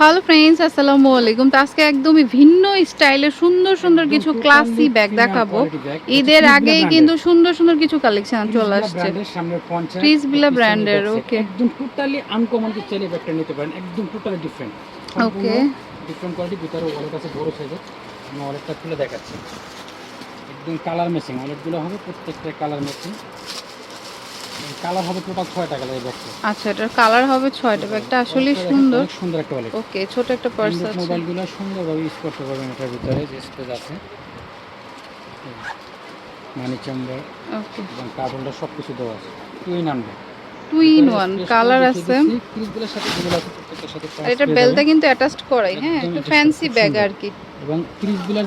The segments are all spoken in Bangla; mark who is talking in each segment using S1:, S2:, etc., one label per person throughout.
S1: হ্যালো ফ্রেন্ডস আসসালামু আলাইকুম। তো আজকে একদমই ভিন্ন স্টাইলের সুন্দর সুন্দর কিছু ক্লাসি ব্যাগ দেখাবো। ঈদের আগেই কিন্তু সুন্দর সুন্দর কিছু কালেকশন চলে আসছে।
S2: এর, back side।
S1: okay.
S2: একদম টোটালি আনকমন কি চাইলে ব্যাগটা নিতে পারেন একদম totally different
S1: okay
S2: different quality ভিতরে ওয়ালেট আছে বড় সাইজের আমি ওয়ালেটটা খুলে দেখাচ্ছি। একদম কালার ম্যাচিং ওয়ালেটগুলো হবে প্রত্যেকটা কালার ম্যাচিং কালার হবে টোটাল কালার এই ব্যাগটা
S1: আচ্ছা এটার কালার হবে ব্যাগটা আসলে সুন্দর।
S2: অনেক সুন্দর একটা
S1: ওকে ছোট একটা পার্স আছে।
S2: মোবাইলগুলো সুন্দরভাবে ইউজ করতে পারবেন এটার ভিতরে যে স্পেস আছে। Money chamber
S1: okay.
S2: এবং কার্বনটা সব কিছু দেওয়া আছে।
S1: টু ইন ওয়ান কালার আছে।
S2: ক্রিজগুলোর সাথে যেগুলো আছে প্রত্যেকটার সাথে
S1: এটা বেলটা কিন্তু অ্যাটাচড করাই। হ্যাঁ একটু ফ্যান্সি ব্যাগ আর কি।
S2: এবং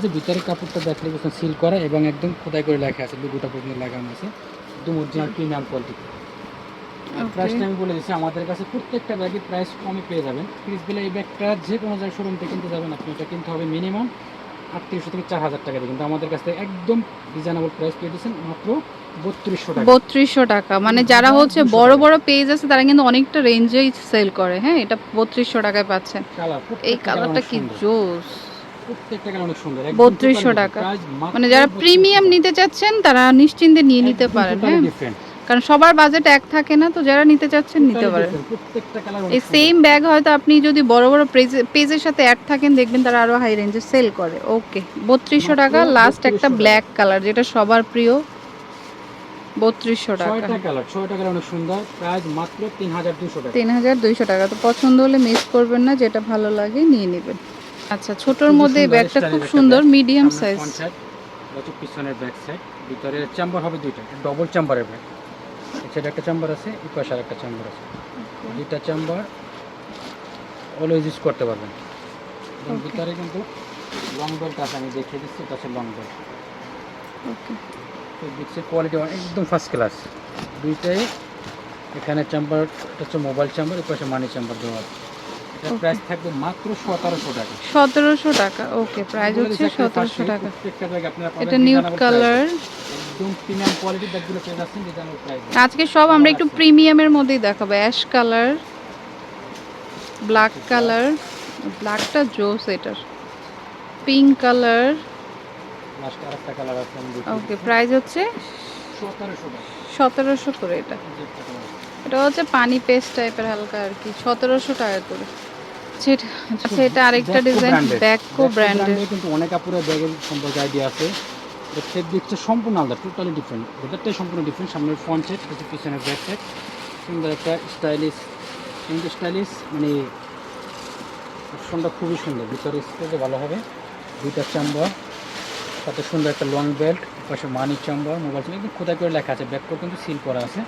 S2: যে ভিতরে কাপড়টা দেখলে বুঝছেন সিল করা এবং একদম খোদাই করে লেখা আছে লোগোটা পর্যন্ত লাগানো আছে। একদম অরিজিনাল প্রিমিয়াম কোয়ালিটি। প্রাইসটা আমি বলে দিচ্ছি আমাদের কাছে প্রত্যেকটা ব্যাগের প্রাইস কমে পেয়ে যাবেন। ক্রিজগুলো এই ব্যাগটা যে কোনো জায়গায় শোরুম থেকে কিনতে যাবেন আপনি এটা কিনতে হবে মিনিমাম আটত্রিশশো থেকে চার হাজার টাকা দিয়ে। কিন্তু আমাদের কাছ থেকে একদম রিজনেবল প্রাইস পেয়ে দিচ্ছেন মাত্র বত্রিশশো টাকা।
S1: বত্রিশশো টাকা। মানে যারা হচ্ছে বড় বড় পেজ আছে তারা কিন্তু অনেকটা রেঞ্জেই সেল করে। হ্যাঁ এটা বত্রিশশো টাকায় পাচ্ছেন। এই কালারটা কি জোস।
S2: প্রত্যেকটা কালার অনেক সুন্দর।
S1: বত্রিশশো টাকা। মানে যারা প্রিমিয়াম নিতে চাচ্ছেন তারা নিশ্চিন্তে নিয়ে নিতে পারেন হ্যাঁ? কারণ সবার বাজেট এক থাকে না তো যারা নিতে চাচ্ছেন নিতে পারেন। এই সেম ব্যাগ হয়তো আপনি যদি বড় বড় পেজের সাথে অ্যাড থাকেন দেখবেন তারা আরও হাই রেঞ্জে সেল করে। ওকে বত্রিশশো টাকা লাস্ট একটা ব্ল্যাক কালার যেটা সবার প্রিয়। বত্রিশশো টাকা।
S2: কালার ছয়টা কালার অনেক সুন্দর। প্রাইস মাত্র তিন হাজার দুশো টাকা।
S1: তিন হাজার দুইশো টাকা। তো পছন্দ হলে মিস করবেন না যেটা ভালো লাগে নিয়ে নেবেন। আচ্ছা ছোটর মধ্যে ব্যাগটা খুব সুন্দর মিডিয়াম সাইজ
S2: হচ্ছে পিছনের ব্যাক সাইড ভিতরে চেম্বার হবে দুইটা ডবল চেম্বারের ব্যাগ এছাড়া একটা চেম্বার আছে এই পাশে আর একটা চেম্বার আছে দুইটা চেম্বার অলওয়েজ ইউজ করতে পারবেন। ভিতরে কিন্তু লং বেল্ট আছে আমি দেখিয়ে দিচ্ছি এটা হচ্ছে লং বেল্ট
S1: ওকে
S2: তো দেখছি কোয়ালিটি একদম ফার্স্ট ক্লাস দুইটাই এখানে চেম্বার এটা হচ্ছে মোবাইল চেম্বার এই পাশে মানি চেম্বার দেওয়া আছে. প্রাইস থাকবে মাত্র সতেরোশো টাকা।
S1: ওকে প্রাইস হচ্ছে টাকা। এটা নিউড কালার
S2: একদম প্রিমিয়াম কোয়ালিটির ব্যাগগুলো পেয়ে যাচ্ছেন রিজনেবল প্রাইস
S1: আজকে সব আমরা একটু প্রিমিয়ামের মধ্যেই দেখাবো। অ্যাশ কালার ব্ল্যাক কালার ব্ল্যাকটা জোস এটার। পিঙ্ক কালার
S2: লাস্ট আরেকটা কালার আছে
S1: ওকে প্রাইস হচ্ছে
S2: সতেরোশো টাকা।
S1: সতেরোশো করে এটা। এটা হচ্ছে পানি পেস্ট টাইপের হালকা আর কি সতেরোশো টাকা করে। সেটা আচ্ছা এটা আরেকটা ডিজাইন ব্যাকো ব্র্যান্ডের
S2: কিন্তু অনেক ব্যাগের সম্পর্কে আইডিয়া আছে। এর ফেব্রিকটা সম্পূর্ণ আলাদা টোটালি ডিফারেন্ট সম্পূর্ণ ডিফারেন্ট সামনের ফ্রন্ট ব্যাক সুন্দর একটা স্টাইলিশ কিন্তু স্টাইলিশ মানে অপশনটা খুবই সুন্দর। ভিতরে স্পেসে ভালো হবে। দুইটা চাম্বার সাথে সুন্দর একটা লং বেল্ট পাশে মানি চাম্বার মোবাইল একদম খোদাই করে লেখা আছে? ব্যাকটা কিন্তু সিল করা আছে।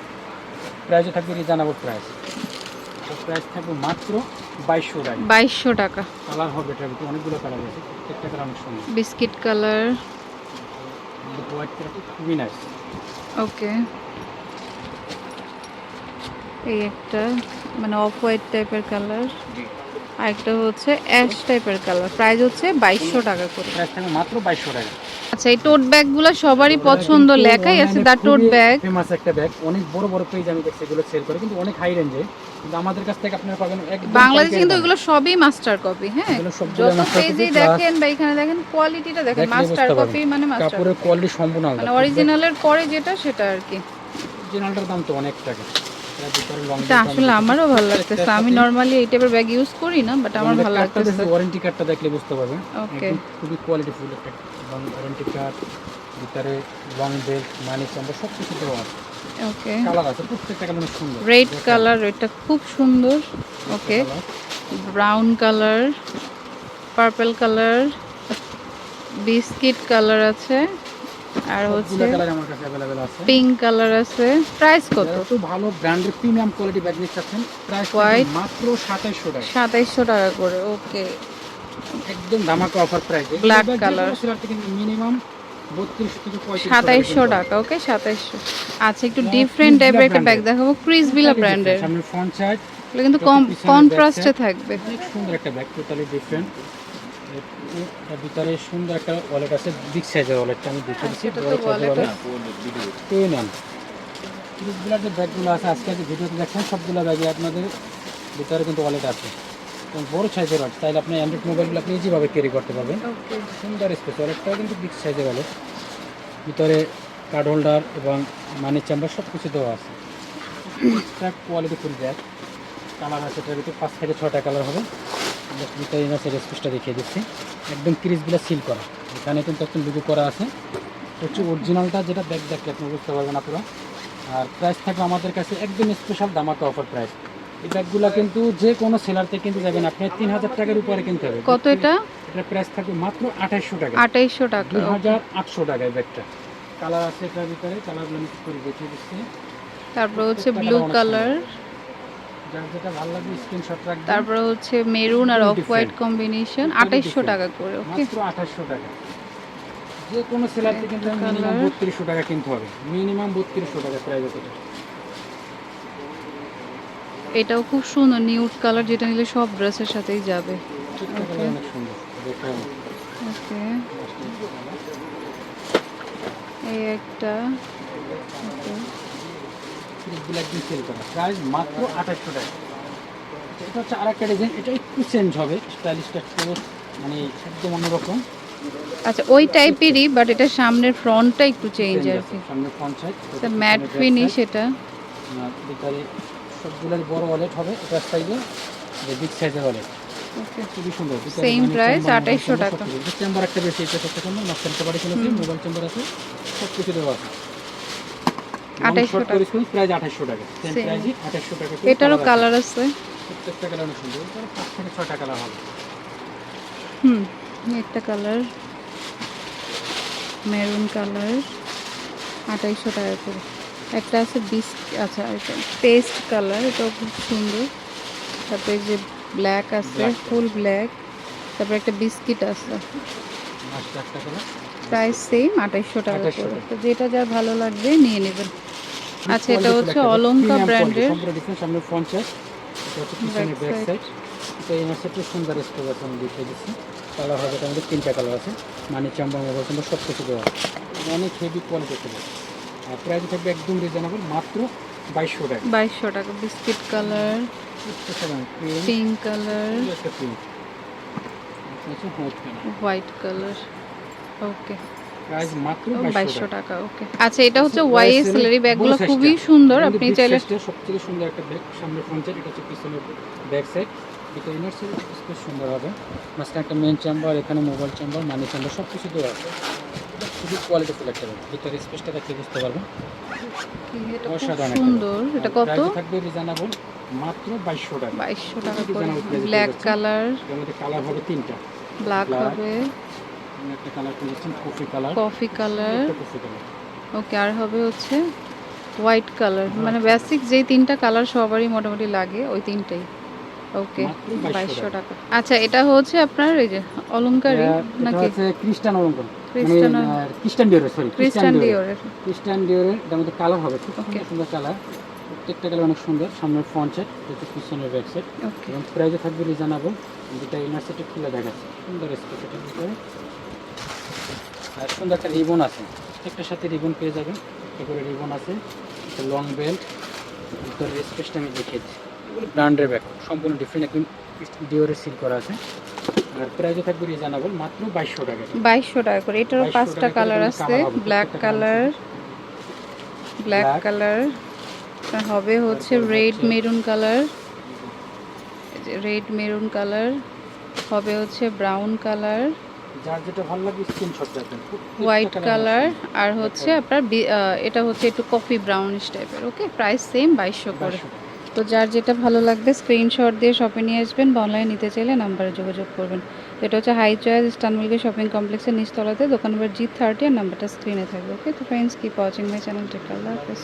S2: প্রাইসও থাকবে রিজনেবল প্রাইস প্রাইস থাকবে মাত্র বাইশশো টাকা।
S1: বাইশশো টাকা।
S2: কালার হবে এটার ভিতরে অনেকগুলো কালার আছে প্রত্যেকটা কালার অনেক সুন্দর।
S1: বিস্কিট কালার
S2: হোয়াইট কালারটা খুবই নাইস
S1: ওকে এই একটা মানে অফ হোয়াইট টাইপের কালার আর একটা হচ্ছে অ্যাশ টাইপের কালার। প্রাইস হচ্ছে বাইশশো টাকা করে।
S2: মাত্র বাইশশো টাকা।
S1: আচ্ছা এই টোট ব্যাগগুলো সবারই পছন্দ লেখাই আছে দা টোট ব্যাগ
S2: ফেমাস একটা ব্যাগ অনেক বড় বড় পেজ আমি দেখছি এগুলো সেল করে কিন্তু অনেক হাই রেঞ্জে কিন্তু আমাদের কাছ থেকে আপনারা পাবেন
S1: বাংলাদেশে কিন্তু এগুলো সবই মাস্টার কপি হ্যাঁ? যত পেজে দেখেন বা এখানে দেখেন কোয়ালিটিটা দেখেন মাস্টার কপি মানে মাস্টার
S2: কাপড়ের কোয়ালিটি সম্পূর্ণ আলাদা।
S1: মানে অরিজিনালের পরে যেটা সেটা আর কি।
S2: অরিজিনালটার দাম তো অনেক টাকা
S1: এটা আসলে আমারও ভালো লাগতেছে। আমি নর্মালি এই টাইপের ব্যাগ ইউজ করি না বাট আমার ভালো লাগতেছে।
S2: ওয়ারেন্টি কার্ডটা দেখলে বুঝতে পারবেন।
S1: ওকে
S2: খুবই কোয়ালিটি ফুল একটা ওয়ারেন্টি কার্ড ভিতরে লং বেল্ট মানি চাম্বার সব কিছু দেওয়া আছে।
S1: ওকে
S2: কালার আছে প্রত্যেকটা কালার সুন্দর।
S1: রেড কালার এটা খুব সুন্দর। Okay brown colour purple colour biscuit colour আছে। আর হচ্ছে
S2: আমার কাছে অ্যাভেলেবেল আছে।
S1: পিঙ্ক কালার আছে। প্রাইস কত?
S2: একটু ভালো ব্র্যান্ডের প্রিমিয়াম কোয়ালিটি ব্যাগ নিতে চাচ্ছেন প্রাইস মাত্র সাতাইশশো টাকা।
S1: সাতাইশশো টাকা করে ওকে
S2: একদম ধামাকা অফার প্রাইস
S1: Black colour।
S2: কিন্তু মিনিমাম বত্রিশ থেকে পঁয়ত্রিশ
S1: সাতাইশশো টাকা ওকে সাতাইশশো। আচ্ছা একটু ডিফারেন্ট টাইপের একটা ব্যাগ দেখাবো ক্রিস ভিলা ব্র্যান্ডের
S2: সামনে ফ্রন্ট সাইড
S1: কিন্তু কম কন্ট্রাস্টে থাকবে।
S2: অনেক সুন্দর একটা ব্যাগ টোটালি ডিফারেন্ট ভিতরে সুন্দর একটা ওয়ালেট আছে বিগ সাইজের ওয়ালেটটা আমি দেখে দিচ্ছি ওয়ালেট টুই নাম ক্রিসগুলোর যে ব্যাগগুলো আছে আজকে যে ভিডিওতে দেখছেন সবগুলো ব্যাগে আপনাদের ভিতরে কিন্তু ওয়ালেট আছে। এবং বড় সাইজের ওয়ালেট চাইলে আপনি অ্যান্ড্রয়েড মোবাইলগুলো আপনি ইজিভাবে ক্যারি করতে পারবেন। সুন্দর স্পেস ওয়ালেটটাও কিন্তু বিগ সাইজের ওয়ালেট ভিতরে কার্ড হোল্ডার এবং মানি চেম্বার সব কিছু দেওয়া আছে। কোয়ালিটি ফুল ব্যাগ কালার আছে এটার ভিতরে পাঁচ থেকে ছটা কালার হবে। স্পেসটা দেখিয়ে দিচ্ছি। একদম ক্রিজগুলো সিল করা। এখানে কিন্তু একদম লুগো করা আছে। এটা হচ্ছে অরিজিনালটা যেটা ব্যাগ দেখলে আপনি বুঝতে পারবেন আপনারা আর প্রাইস থাকবে আমাদের কাছে একদম স্পেশাল দামাকা অফার প্রাইস এই ব্যাগগুলো কিন্তু যে কোনো সেলারতে কিন্তু যাবেন। আপনি তিন হাজার টাকার উপরে কিনতে হবে।
S1: কত এটা?
S2: এটার প্রাইস থাকবে মাত্র আঠাইশশো টাকা।
S1: আঠাইশশো টাকা
S2: দুই হাজার আটশো টাকায় ব্যাগটা। কালার আছে এটার ভিতরে। কালারগুলো আমি করে দেখিয়ে দিচ্ছি।
S1: তারপর হচ্ছে ব্লু কালার
S2: যার যেটা ভালো লাগবে স্ক্রিনশট রাখবেন
S1: তারপর হচ্ছে মেরুন আর অফ হোয়াইট কম্বিনেশন আঠাইশশো টাকা করে ওকে
S2: আঠাশশো টাকা। যে কোনো কিন্তু মিনিমাম বত্রিশশো টাকা কিনতে হবে। মিনিমাম বত্রিশশো টাকা প্রাইস এটা
S1: এটাও খুব সুন্দর নিউড কালার যেটা নিলে সব ড্রেসের সাথেই যাবে। ওকে এই একটা ওকে
S2: এগুলো একদম সেল করা। প্রাইস মাত্র আঠাশশো টাকা। আচ্ছা, এটা হচ্ছে আরেকটা ডিজাইন এটা একটু চেঞ্জ হবে স্টাইলিশটা একটু মানে একদম অন্যরকম।
S1: আচ্ছা ওই টাইপেরই বাট এটা সামনের ফ্রন্টটা একটু চেঞ্জ আর। কি।
S2: সামনে পঞ্চায়েত
S1: ম্যাট ফিনিশ এটা।
S2: ভিতরে সবগুলোর বড় ওয়ালেট হবে এটা সাইজে যে বিগ সাইজের ওয়ালেট খুবই সুন্দর
S1: Same price, 2800 টাকা।
S2: চেম্বার একটা বেশি এটা সুন্দর মাঝখানটা বাড়ি চলেছে মোবাইল চেম্বার আছে সব কিছু দেওয়া আছে।
S1: 2800 টাকা।
S2: প্রাইস আঠাশশো টাকা। সেম প্রাইসই আঠাশশো টাকা করে
S1: এটারও কালার আছে।
S2: প্রত্যেকটা কালার অনেক সুন্দর। এটার পাঁচ থেকে ছয়টা কালার হবে।
S1: হুম একটা কালার মেরুন কালার আঠাইশশো টাকা করে। একটা আছে বিস আচ্ছা এটা পেস্ট কালার এটাও খুব সুন্দর। তারপরে যে ব্ল্যাক আছে ফুল ব্ল্যাক তারপরে একটা বিস্কিট আছে। প্রাইস সেম আঠাইশশো টাকা
S2: 2800
S1: করে তো যেটা যার ভালো লাগবে নিয়ে নেবেন। আচ্ছা এটা হচ্ছে অলঙ্কা ব্র্যান্ডের
S2: সামনে পঞ্চাশ এটা হচ্ছে পিছনে ব্যাক সাইড এটা এই সুন্দর স্টোর আছে আমি দেখিয়ে দিচ্ছি। কালার হবে এটা আমাদের তিনটা কালার আছে। মানে চাম্বা মোবাইল চাম্বা সব কিছু দেওয়া আছে অনেক হেভি কোয়ালিটি আর প্রাইস থাকবে একদম রিজনেবল মাত্র বাইশশো টাকা।
S1: বাইশশো টাকা। Biscuit colour pink colour white colour okay
S2: মাত্র
S1: বাইশশো
S2: টাকা।
S1: ওকে আচ্ছা এটা হচ্ছে ওয়াইএস সেলারি ব্যাগগুলো খুবই সুন্দর। আপনি চাইলে
S2: সবথেকে সুন্দর একটা ব্যাগ সামনে ফ্রন্টের এটা হচ্ছে পিছনে ব্যাক সাইড এটা ইনার সাইড স্পেস সুন্দর হবে। মাঝখানে একটা মেন চেম্বার এখানে মোবাইল চেম্বার মানি চেম্বার সব কিছু দেওয়া আছে। খুবই কোয়ালিটি ভিতরে স্পেসটা দেখে বুঝতে পারবেন। অসাধারণ
S1: সুন্দর। এটা কত?
S2: থাকবে রিজনেবল মাত্র বাইশশো টাকা।
S1: বাইশশো টাকা ব্ল্যাক কালার
S2: কালার হবে তিনটা।
S1: ব্ল্যাক হবে।
S2: একটা কালার পেয়ে কফি কালার
S1: কফি ওকে আর হবে হচ্ছে হোয়াইট কালার মানে বেসিক যেই তিনটা কালার সবারই মোটামুটি লাগে ওই তিনটাই। ওকে বাইশশো টাকা। আচ্ছা এটা হচ্ছে আপনার এই যে অলংকারী নাকি?
S2: খ্রিস্টান অলঙ্কার মানে
S1: খ্রিস্টান
S2: খ্রিস্টান ডিওরের সরি
S1: ক্রিস্টান ডিওরের
S2: খ্রিস্টান ডিওরের এটার মধ্যে কালার হবে খুব সুন্দর কালার প্রত্যেকটা কালার অনেক সুন্দর। সামনের ফ্রন্ট সেট হচ্ছে পিছনের ব্যাক সেট এবং প্রাইসে থাকবে রিজনেবল যেটা ইনার সেটে খুলে দেখাচ্ছে। সুন্দর ভিতরে আর সুন্দর একটা রিবন আছে। প্রত্যেকটার সাথে রিবন পেয়ে যাবেন। একটা করে রিবন আছে একটা লং বেল্ট ভিতরের স্পেসটা আমি দেখিয়েছি এগুলো ব্র্যান্ডের ব্যাগ সম্পূর্ণ ডিফারেন্ট একদম ডিওরে সিল করা আছে। আর থাকবে রিজনেবল মাত্র টাকা
S1: টাকা করে। এটারও পাঁচটা কালার আছে। ব্ল্যাক কালার ব্ল্যাক কালার হবে হচ্ছে red maroon colour red maroon colour হবে হচ্ছে ব্রাউন কালার
S2: যার যেটা ভালো লাগে স্ক্রিনশট রাখবেন
S1: হোয়াইট কালার আর হচ্ছে আপনার এটা হচ্ছে একটু কফি ব্রাউনিশ টাইপের ওকে প্রাইস সেম বাইশশো করে। তো যার যেটা ভালো লাগবে স্ক্রিনশট দিয়ে শপে নিয়ে আসবেন বা অনলাইন নিতে চাইলে নাম্বারে যোগাযোগ করবেন। এটা হচ্ছে হাই চয়েস স্টানমিলকে শপিং কমপ্লেক্সের নিচতলাতে দোকান নম্বর জি থার্টি আর নাম্বারটা স্ক্রিনে থাকবে ওকে তো friends keep watching my channel take আল্লাহ হাফেজ।